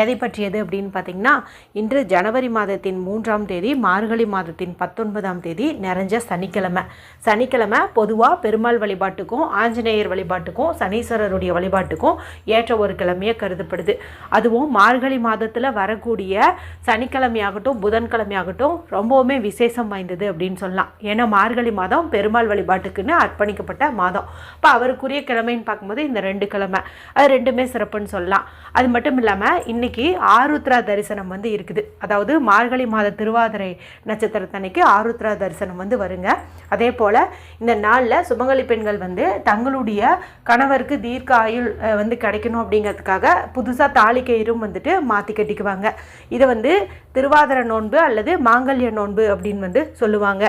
எதை பற்றியது அப்படின்னு பார்த்தீங்கன்னா இன்று ஜனவரி மாதத்தின் மூன்றாம் தேதி மார்கழி மாதத்தின் பத்தொன்பதாம் தேதி நிறைஞ்ச சனிக்கிழமை. சனிக்கிழமை பொதுவாக பெருமாள் வழிபாட்டுக்கும் ஆஞ்சநேயர் வழிபாட்டுக்கும் சனீஸ்வரருடைய வழிபாட்டுக்கும் ஏற்ற ஒரு கிழமையாக கருதப்படுது. அதுவும் மார்கழி மாதத்தில் வரக்கூடிய சனிக்கிழமையாகட்டும் புதன்கிழமையாகட்டும் ரொம்பவுமே விசேஷம் வாய்ந்தது அப்படின்னு சொல்லலாம். ஏன்னா மார்கழி மாதம் பெருமாள் வழிபாட்டுக்குன்னு அர்ப்பணிக்கப்பட்ட மாதம். இப்போ அவருக்குரிய கிழமைன்னு பார்க்கும்போது இந்த ரெண்டு கிழமை. அது ரெண்டுமே சிறப்புன்னு சொல்லலாம். அது மட்டும் இல்லாமல் இன்னைக்கு ஆருத்ரா தரிசனம் வந்து இருக்குது. அதாவது மார்கழி மாத திருவாதிரை நட்சத்திரத்தன்னைக்கு ஆருத்ரா தரிசனம் வந்து வருங்க. அதே போல் இந்த நாளில் சுமங்கலி பெண்கள் வந்து தங்களுடைய கணவருக்கு தீர்க்க ஆயுள் வந்து கிடைக்கணும் அப்படிங்கிறதுக்காக புதுசாக தாலி கயிறும் வந்துட்டு மாற்றி கட்டிக்குவாங்க. இதை வந்து திருவாதிர நோன்பு அல்லது மாங்கல்ய நோன்பு அப்படின்னு வந்து சொல்லுவாங்க.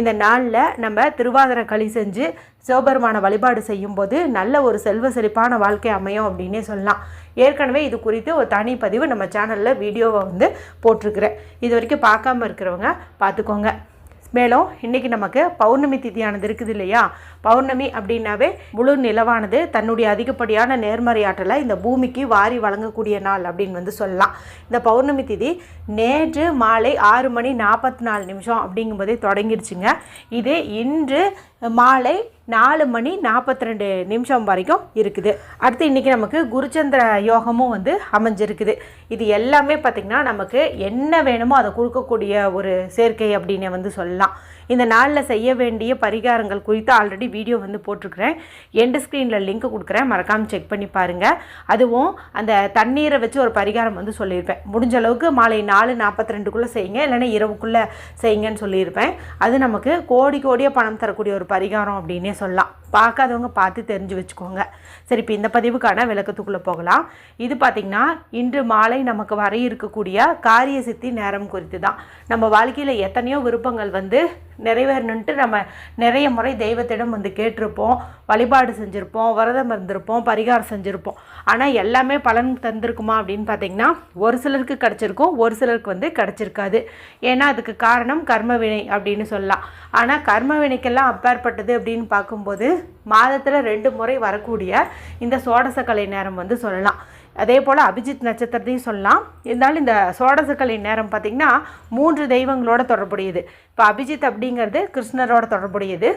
இந்த நாளில் நம்ம திருவாதிரை களி செஞ்சு சிவபெருமான வழிபாடு செய்யும்போது நல்ல ஒரு செல்வ செழிப்பான வாழ்க்கை அமையும் அப்படின்னே சொல்லலாம். ஏற்கனவே இது குறித்து ஒரு தனி பதிவு நம்ம சேனலில் வீடியோவை வந்து போட்டிருக்கிறேன். இது வரைக்கும் பார்க்காம இருக்கிறவங்க பார்த்துக்கோங்க. மேலும் இன்றைக்கி நமக்கு பௌர்ணமி திதியானது இருக்குது இல்லையா? பௌர்ணமி அப்படின்னாவே முழு நிலவானது தன்னுடைய அதிகப்படியான நேர்மறையாற்றலை இந்த பூமிக்கு வாரி வழங்கக்கூடிய நாள் அப்படின்னு வந்து சொல்லலாம். இந்த பௌர்ணமி திதி நேற்று மாலை ஆறு மணி நாற்பத்தி நாலு நிமிஷம் அப்படிங்கும்போதே தொடங்கிடுச்சுங்க இது இன்று மாலை நாலு மணி நாற்பத்தி ரெண்டு நிமிஷம் வரைக்கும் இருக்குது. அடுத்து இன்றைக்கி நமக்கு குருச்சந்திர யோகமும் வந்து அமைஞ்சிருக்குது. இது எல்லாமே பார்த்திங்கன்னா நமக்கு என்ன வேணுமோ அதை கொடுக்கக்கூடிய ஒரு சேர்க்கை அப்படின்னு வந்து சொல்லலாம். இந்த நாளில் செய்ய வேண்டிய பரிகாரங்கள் குறித்து ஆல்ரெடி வீடியோ வந்து போட்டிருக்கிறேன். எண்டு ஸ்க்ரீனில் லிங்க் கொடுக்குறேன். மறக்காமல் செக் பண்ணி பாருங்கள் அதுவும் அந்த தண்ணீரை வச்சு ஒரு பரிகாரம் வந்து சொல்லியிருப்பேன். முடிஞ்ச அளவுக்கு மாலை நாலு நாற்பத்தி ரெண்டுக்குள்ளே செய்யுங்க. இல்லைன்னா இரவுக்குள்ளே செய்யுங்கன்னு சொல்லியிருப்பேன். அது நமக்கு கோடி கோடியாக பணம் தரக்கூடிய ஒரு பரிகாரம் அப்படின்னே சொல்லலாம். பார்க்காதவங்க பார்த்து தெரிஞ்சு வச்சுக்கோங்க. சரி இப்போ இந்த பதிவுக்கான விளக்கத்துக்குள்ளே போகலாம். இது பார்த்திங்கன்னா இன்று மாலை நமக்கு வர இருக்கக்கூடிய காரிய சித்தி நேரம் குறித்து தான் நம்ம வாழ்க்கையில் எத்தனையோ விருப்பங்கள் வந்து நிறைவேறணுன்ட்டு நம்ம நிறைய முறை தெய்வத்திடம் வந்து கேட்டிருப்போம். வழிபாடு செஞ்சுருப்போம். விரதம் இருந்திருப்போம். பரிகாரம் செஞ்சுருப்போம். ஆனால் எல்லாமே பலன் தந்திருக்குமா அப்படின்னு பார்த்தீங்கன்னா ஒரு சிலருக்கு கிடச்சிருக்கும் ஒரு சிலருக்கு வந்து கிடச்சிருக்காது. ஏன்னா அதுக்கு காரணம் கர்மவினை அப்படின்னு சொல்லலாம். ஆனால் கர்ம வினைக்கெல்லாம் அப்பாற்பட்டது அப்படின்னு பார்க்கும்போது மாதத்தில் ரெண்டு முறை வரக்கூடிய இந்த சோடசக்கலை நேரம் வந்து சொல்லலாம். அதே போல் அபிஜித் நட்சத்திரத்தையும் சொல்லலாம். இருந்தாலும் இந்த சோடசக்கலை நேரம் பார்த்திங்கன்னா மூன்று தெய்வங்களோட தொடர்புடையது. இப்போ அபிஜித் அப்படிங்கிறது கிருஷ்ணரோட தொடர்புடையது.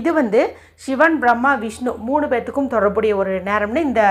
இது வந்து சிவன் பிரம்மா விஷ்ணு மூணு பேர்த்துக்கும் தொடர்புடைய ஒரு நேரம்னு இந்த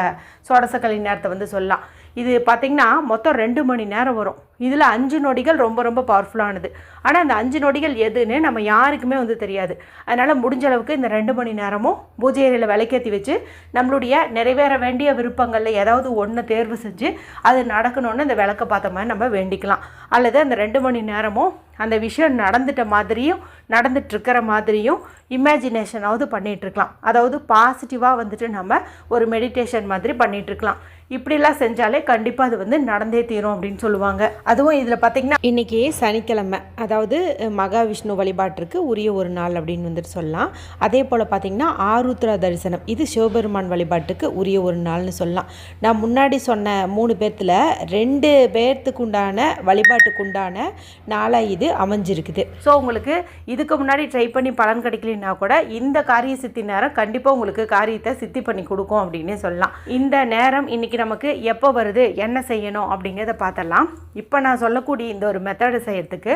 சோடசக்கலை நேரத்தை வந்து சொல்லலாம். இது பார்த்திங்கன்னா மொத்தம் ரெண்டு மணி நேரம் வரும். இதில் அஞ்சு நொடிகள் ரொம்ப ரொம்ப பவர்ஃபுல்லானது ஆனால் அந்த அஞ்சு நொடிகள் எதுன்னு நம்ம யாருக்குமே வந்து தெரியாது. அதனால் முடிஞ்ச அளவுக்கு இந்த ரெண்டு மணி நேரமும் பூஜை அறையில் விலைக்கேற்றி வச்சு நம்மளுடைய நிறைவேற வேண்டிய விருப்பங்களில் ஏதாவது ஒன்று தேர்வு செஞ்சு அது நடக்கணும்னு இந்த விளக்க பார்த்த மாதிரி நம்ம வேண்டிக்கலாம். அல்லது அந்த ரெண்டு மணி நேரமும் அந்த விஷயம் நடந்துட்ட மாதிரியும் நடந்துட்டுருக்கிற மாதிரியும் இமேஜினேஷனாவது பண்ணிகிட்ருக்கலாம் அதாவது பாசிட்டிவாக வந்துட்டு நம்ம ஒரு மெடிடேஷன் மாதிரி பண்ணிகிட்ருக்கலாம் இருக்கலாம். இப்படிலாம் செஞ்சாலே கண்டிப்பாக அது வந்து நடந்தே தீரும் அப்படின்னு சொல்லுவாங்க. அதுவும் இதில் பார்த்தீங்கன்னா இன்றைக்கி சனிக்கிழமை அதாவது மகாவிஷ்ணு வழிபாட்டிற்கு உரிய ஒரு நாள் அப்படின்னு வந்துட்டு சொல்லலாம். அதே போல் பார்த்தீங்கன்னா ஆருத்ரா தரிசனம் இது சிவபெருமான் வழிபாட்டுக்கு உரிய ஒரு நாள்னு சொல்லலாம். நான் முன்னாடி சொன்ன மூணு பேர்த்தில் ரெண்டு பேர்த்துக்கு உண்டான வழிபாட்டுக்கு உண்டான நாளாக இது அமைஞ்சிருக்குது. ஸோ உங்களுக்கு இதுக்கு முன்னாடி ட்ரை பண்ணி பலன் கிடைக்கலனா கூட இந்த காரிய சித்தி நேரம் கண்டிப்பாக உங்களுக்கு காரியத்தை சித்தி பண்ணி கொடுக்கும் அப்படின்னே சொல்லலாம். இந்த நேரம் இன்னைக்கு நமக்கு எப்போ வருது என்ன செய்யணும் அப்படிங்கிறத பார்த்தலாம் இப்போ நான் சொல்லக்கூடிய இந்த ஒரு மெத்தடு செய்கிறதுக்கு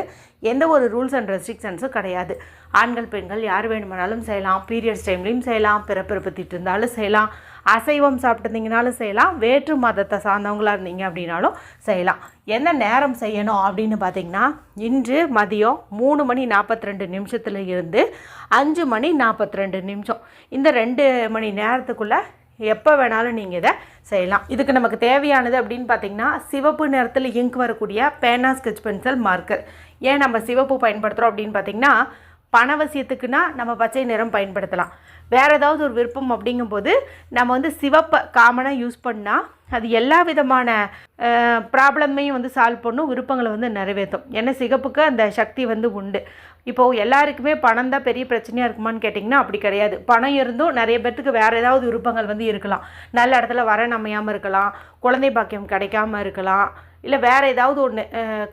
எந்த ஒரு ரூல்ஸ் அண்ட் ரெஸ்ட்ரிக்ஷன்ஸும் கிடையாது. ஆண்கள் பெண்கள் யார் வேணுமானாலும் செய்யலாம். பீரியட்ஸ் டைம்லேயும் செய்யலாம். பிறப்பிறப்பு திட்டிருந்தாலும் செய்யலாம். அசைவம் சாப்பிட்டுருந்தீங்கனாலும் செய்யலாம். வேற்று மதத்தை சார்ந்தவங்களா இருந்தீங்க அப்படின்னாலும் செய்யலாம். எந்த நேரம் செய்யணும் அப்படின்னு பார்த்தீங்கன்னா இன்று மதியம் மூணு மணி நாற்பத்தி ரெண்டு நிமிஷத்தில் இருந்து அஞ்சு மணி நாற்பத்தி ரெண்டு நிமிஷம். இந்த ரெண்டு மணி நேரத்துக்குள்ளே எப்போ வேணாலும் நீங்கள் இதை செய்யலாம். இதுக்கு நமக்கு தேவையானது அப்படின்னு பார்த்தீங்கன்னா சிவப்பு நிறத்தில் இங்க் வரக்கூடிய பேனா ஸ்கெச் பென்சில் மார்க்கர் ஏன் நம்ம சிவப்பு பயன்படுத்துகிறோம் அப்படின்னு பார்த்தீங்கன்னா பணவசியத்துக்குன்னா நம்ம பச்சை நிறம் பயன்படுத்தலாம். வேறு ஏதாவது ஒரு விருப்பம் அப்படிங்கும்போது நம்ம வந்து சிவப்பை காமனாக யூஸ் பண்ணால் அது எல்லா விதமான ப்ராப்ளமையும் வந்து சால்வ் பண்ணும் விருப்பங்களை வந்து நிறைவேற்றும். ஏன்னா சிகப்புக்கு அந்த சக்தி வந்து உண்டு. இப்போது எல்லாருக்குமே பணம் தான் பெரிய பிரச்சனையாக இருக்குமான்னு கேட்டிங்கன்னா அப்படி கிடையாது. பணம் இருந்தும் நிறைய பேர்த்துக்கு வேறு ஏதாவது விருப்பங்கள் வந்து இருக்கலாம். நல்ல இடத்துல வர அமையாமல் இருக்கலாம். குழந்தை பாக்கியம் கிடைக்காம இருக்கலாம். இல்லை வேறு ஏதாவது ஒன்று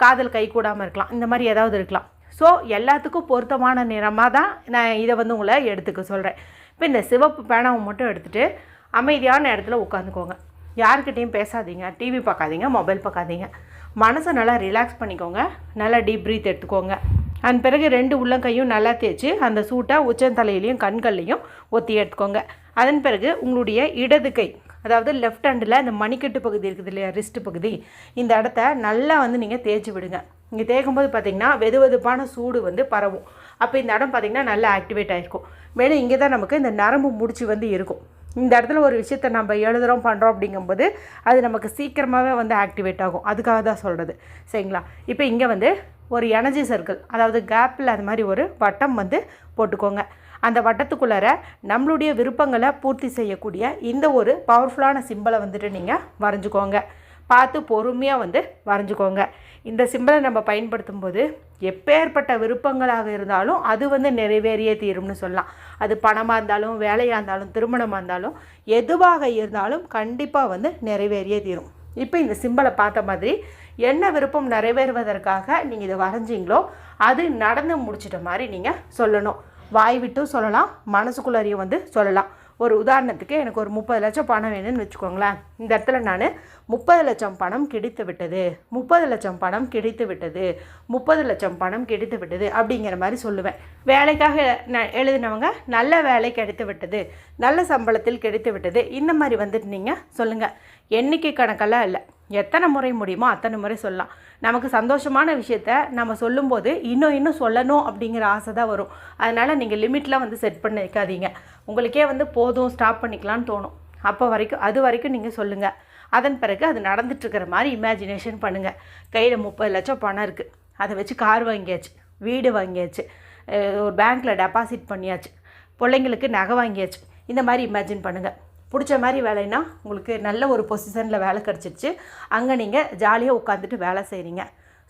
காதல் கை கூடாமல் இருக்கலாம். இந்த மாதிரி ஏதாவது இருக்கலாம். ஸோ எல்லாத்துக்கும் பொருத்தமான நிறமாக தான் நான் இதை வந்து உங்களை எடுத்துக்க சொல்கிறேன் இப்போ இந்த சிவப்பு பேனாவை மட்டும் எடுத்துகிட்டு அமைதியான இடத்துல உட்காந்துக்கோங்க. யாருக்கிட்டேயும் பேசாதீங்க. டிவி பார்க்காதீங்க மொபைல் பார்க்காதீங்க. மனசை நல்லா ரிலாக்ஸ் பண்ணிக்கோங்க. நல்லா டீப் ப்ரீத் எடுத்துக்கோங்க. அதன் பிறகு ரெண்டு உள்ளங்கையும் நல்லா தேய்ச்சி அந்த சூட்டை உச்சந்தலையிலையும் கண்கள்லையும் ஒத்தி எடுத்துக்கோங்க. அதன் பிறகு உங்களுடைய இடது கை அதாவது லெஃப்ட் ஹேண்டில் இந்த மணிக்கட்டு பகுதி இருக்குது இல்லையா ரிஸ்ட் பகுதி இந்த இடத்த நல்லா வந்து நீங்கள் தேய்ச்சி விடுங்க. இங்கே தேய்க்கும்போது பார்த்திங்கன்னா வெது வெதுப்பான சூடு வந்து பரவும். அப்போ இந்த இடம் பார்த்திங்கன்னா நல்லா ஆக்டிவேட் ஆகிருக்கும் மேலும் இங்கே தான் நமக்கு இந்த நரம்பு முடிச்சு வந்து இருக்கும். இந்த இடத்துல ஒரு விஷயத்த நம்ம எழுதுகிறோம் பண்ணுறோம் அப்படிங்கும்போது அது நமக்கு சீக்கிரமாகவே வந்து ஆக்டிவேட் ஆகும். அதுக்காக தான் சொல்கிறது சரிங்களா? இப்போ இங்கே வந்து ஒரு எனர்ஜி சர்க்கிள் அதாவது கேப்பில் அது மாதிரி ஒரு வட்டம் வந்து போட்டுக்கோங்க. அந்த வட்டத்துக்குள்ளார நம்மளுடைய விருப்பங்களை பூர்த்தி செய்யக்கூடிய இந்த ஒரு பவர்ஃபுல்லான சிம்பிளை வந்துட்டு நீங்கள் வரைஞ்சிக்கோங்க. பார்த்து பொறுமையாக வந்து வரைஞ்சிக்கோங்க. இந்த சிம்பிளை நம்ம பயன்படுத்தும் போது எப்பேற்பட்ட விருப்பங்களாக இருந்தாலும் அது வந்து நிறைவேறியே தீரும்னு சொல்லலாம். அது பணமாக இருந்தாலும் வேலையாக இருந்தாலும் திருமணமாக இருந்தாலும் எதுவாக இருந்தாலும் கண்டிப்பாக வந்து நிறைவேறியே தீரும். இப்போ இந்த சிம்பிளை பார்த்த மாதிரி என்ன விருப்பம் நிறைவேறுவதற்காக நீங்கள் இதை வரைஞ்சிங்களோ அது நடந்து முடிச்சிட்ட மாதிரி நீங்கள் சொல்லணும். வாய் விட்டும் சொல்லலாம் மனசுக்குள்ளாரையும் வந்து சொல்லலாம். ஒரு உதாரணத்துக்கு எனக்கு ஒரு முப்பது லட்சம் பணம் வேணும்னு வச்சுக்கோங்களேன். இந்த இடத்துல நான் முப்பது லட்சம் பணம் கிடைத்து விட்டது. முப்பது லட்சம் பணம் கிடைத்து விட்டது. முப்பது லட்சம் பணம் கிடைத்து விட்டது அப்படிங்கிற மாதிரி சொல்லுவேன். வேலைக்காக ந எழுதினவங்க நல்ல வேலை கிடைத்து விட்டது. நல்ல சம்பளத்தில் கிடைத்து விட்டது. இந்த மாதிரி வந்துட்டு நீங்கள் சொல்லுங்கள் எண்ணிக்கை கணக்கெல்லாம் இல்லை. எத்தனை முறை முடியுமோ அத்தனை முறை சொல்லலாம். நமக்கு சந்தோஷமான விஷயத்த நம்ம சொல்லும்போது இன்னும் இன்னும் சொல்லணும் அப்படிங்கிற ஆசை தான் வரும். அதனால் நீங்கள் லிமிட்லாம் வந்து செட் பண்ணி வைக்காதீங்க உங்களுக்கே வந்து போதும் ஸ்டாப் பண்ணிக்கலான்னு தோணும். அப்போ வரைக்கும் அது வரைக்கும் நீங்கள் சொல்லுங்கள் அதன் பிறகு அது நடந்துட்டுருக்கிற மாதிரி இமேஜினேஷன் பண்ணுங்கள் கையில் முப்பது லட்சம் பணம் இருக்குது அதை வச்சு கார் வாங்கியாச்சு வீடு வாங்கியாச்சு ஒரு பேங்க்கில் டெபாசிட் பண்ணியாச்சு பிள்ளைங்களுக்கு நகை வாங்கியாச்சு. இந்த மாதிரி இமேஜின் பண்ணுங்கள் பிடிச்ச மாதிரி வேலைன்னா உங்களுக்கு நல்ல ஒரு பொசிஷனில் வேலை கிடச்சிருச்சு. அங்கே நீங்கள் ஜாலியாக உட்காந்துட்டு வேலை செய்கிறீங்க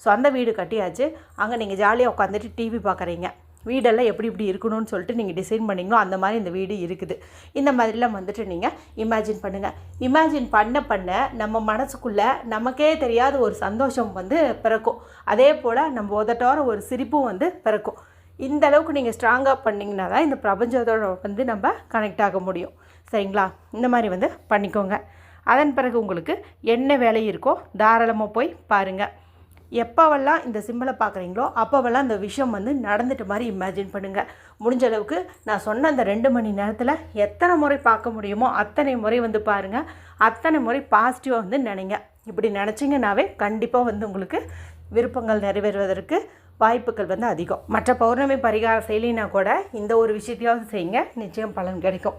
சொந்த வீடு கட்டியாச்சு. அங்கே நீங்கள் ஜாலியாக உட்காந்துட்டு டிவி பார்க்குறீங்க. வீடெல்லாம் எப்படி இப்படி இருக்கணும்னு சொல்லிட்டு நீங்கள் டிசைன் பண்ணிங்களோ அந்த மாதிரி இந்த வீடு இருக்குது. இந்த மாதிரிலாம் வந்துட்டு நீங்கள் இமேஜின் பண்ணுங்கள் இமேஜின் பண்ண பண்ண நம்ம மனசுக்குள்ளே நமக்கே தெரியாத ஒரு சந்தோஷம் வந்து பிறக்கும். அதே போல் நம்ம உதட்டோர ஒரு சிரிப்பும் வந்து பிறக்கும். இந்த அளவுக்கு நீங்கள் ஸ்ட்ராங்காக பண்ணிங்கன்னா தான் இந்த பிரபஞ்சத்தோட வந்து நம்ம கனெக்ட் ஆக முடியும். சரிங்களா? இந்த மாதிரி வந்து பண்ணிக்கோங்க. அதன் பிறகு உங்களுக்கு என்ன வேலை இருக்கோ தாராளமாக போய் பாருங்கள் எப்போவெல்லாம் இந்த சிம்பிளை பார்க்குறீங்களோ அப்போவெல்லாம் இந்த விஷயம் வந்து நடந்துட்டு மாதிரி இமேஜின் பண்ணுங்கள் முடிஞ்ச அளவுக்கு நான் சொன்ன அந்த ரெண்டு மணி நேரத்தில் எத்தனை முறை பார்க்க முடியுமோ அத்தனை முறை வந்து பாருங்கள் அத்தனை முறை பாசிட்டிவாக வந்து நினைங்க. இப்படி நினச்சிங்கனாவே கண்டிப்பாக வந்து உங்களுக்கு விருப்பங்கள் நிறைவேறுவதற்கு வாய்ப்புகள் வந்து அதிகம். மற்ற பௌர்ணமி பரிகாரம் செய்யலினா கூட இந்த ஒரு விஷயத்தையாவது செய்யுங்க. நிச்சயம் பலன் கிடைக்கும்.